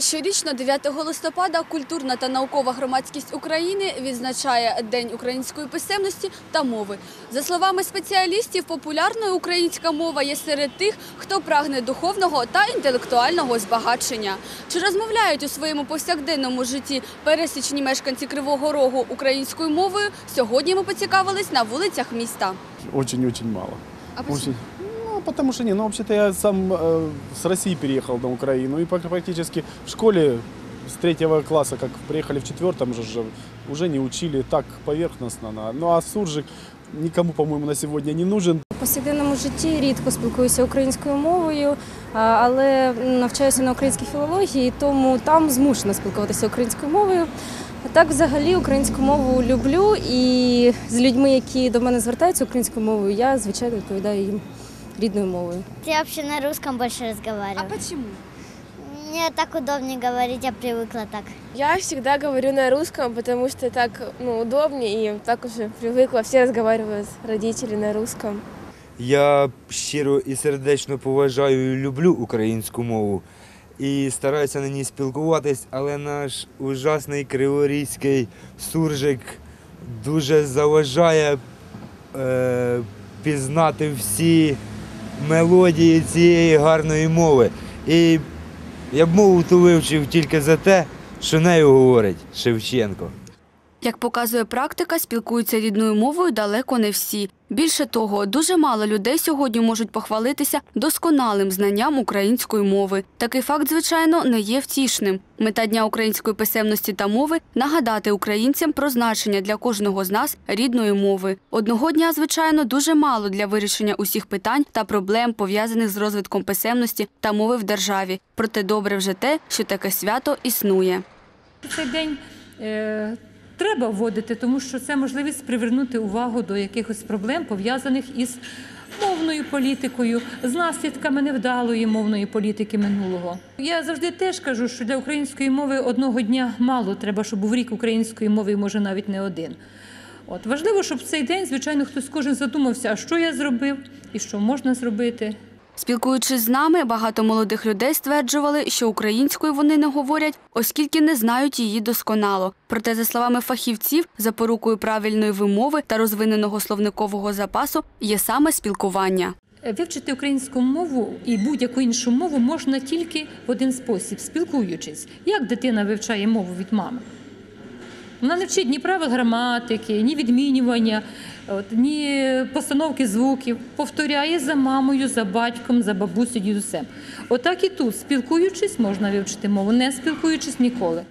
Щорічно 9 листопада культурна та наукова громадськість України відзначає День української писемності та мови. За словами спеціалістів, популярною українська мова є серед тих, хто прагне духовного та інтелектуального збагачення. Чи розмовляють у своєму повсякденному житті пересічні мешканці Кривого Рогу українською мовою? Сьогодні ми поцікавились на вулицях міста. Очень-очень мало. А Очень. Ну, потому что не, ну вообще-то я сам э, с России переехал на Украину и практически в школе с третьего класса, как приехали в четвертом же, же уже не учили так поверхностно. на- Ну а суржик никому, по-моему, на сегодня не нужен. В повсякденному житті рідко спілкуюся українською мовою, але навчаюся на українській філології, тому там змушена спілкуватися українською мовою. Так, взагалі, українську мову люблю, і з людьми, які до мене звертаються українською мовою, я звичайно відповідаю їм рідною мовою. Я вообще на русском больше разговариваю. чому? Мне так удобнее говорить, я привыкла так. Я всегда говорю на русском, потому что так ну, удобнее и так уже привыкла. Все разговаривают родители на русском. Я щиро і сердечно поважаю і люблю українську мову і стараюся на ній спілкуватись, але наш ужасний криворізький суржик дуже заважає е, пізнати всі мелодії цієї гарної мови. І я б мову ту вивчив тільки за те, що нею говорить Шевченко. Як показує практика, спілкуються рідною мовою далеко не всі. Більше того, дуже мало людей сьогодні можуть похвалитися досконалим знанням української мови. Такий факт, звичайно, не є втішним. Мета Дня української писемності та мови нагадати українцям про значення для кожного з нас рідної мови. Одного дня, звичайно, дуже мало для вирішення усіх питань та проблем, пов'язаних з розвитком писемності та мови в державі. Проте добре вже те, що таке свято існує. Цей день е, треба вводити, тому що це можливість привернути увагу до якихось проблем, пов'язаних із мовною політикою, з наслідками невдалої мовної політики минулого. Я завжди теж кажу, що для української мови одного дня мало треба, щоб був рік української мови, може навіть не один. От важливо, щоб в цей день, звичайно, хтось кожен задумався, а що я зробив і що можна зробити. Спілкуючись з нами, багато молодих людей стверджували, що українською вони не говорять, оскільки не знають її досконало. Проте, за словами фахівців, запорукою правильної вимови та розвиненого словникового запасу є саме спілкування. Вивчити українську мову і будь-яку іншу мову можна тільки в один спосіб спілкуючись. Як дитина вивчає мову від мами? Вона не вчить ні правил граматики, ні відмінювання, от, ні постановки звуків. Повторяє за мамою, за батьком, за бабусею, дідусем. Отак і тут, спілкуючись, можна вивчити мову, не спілкуючись ніколи.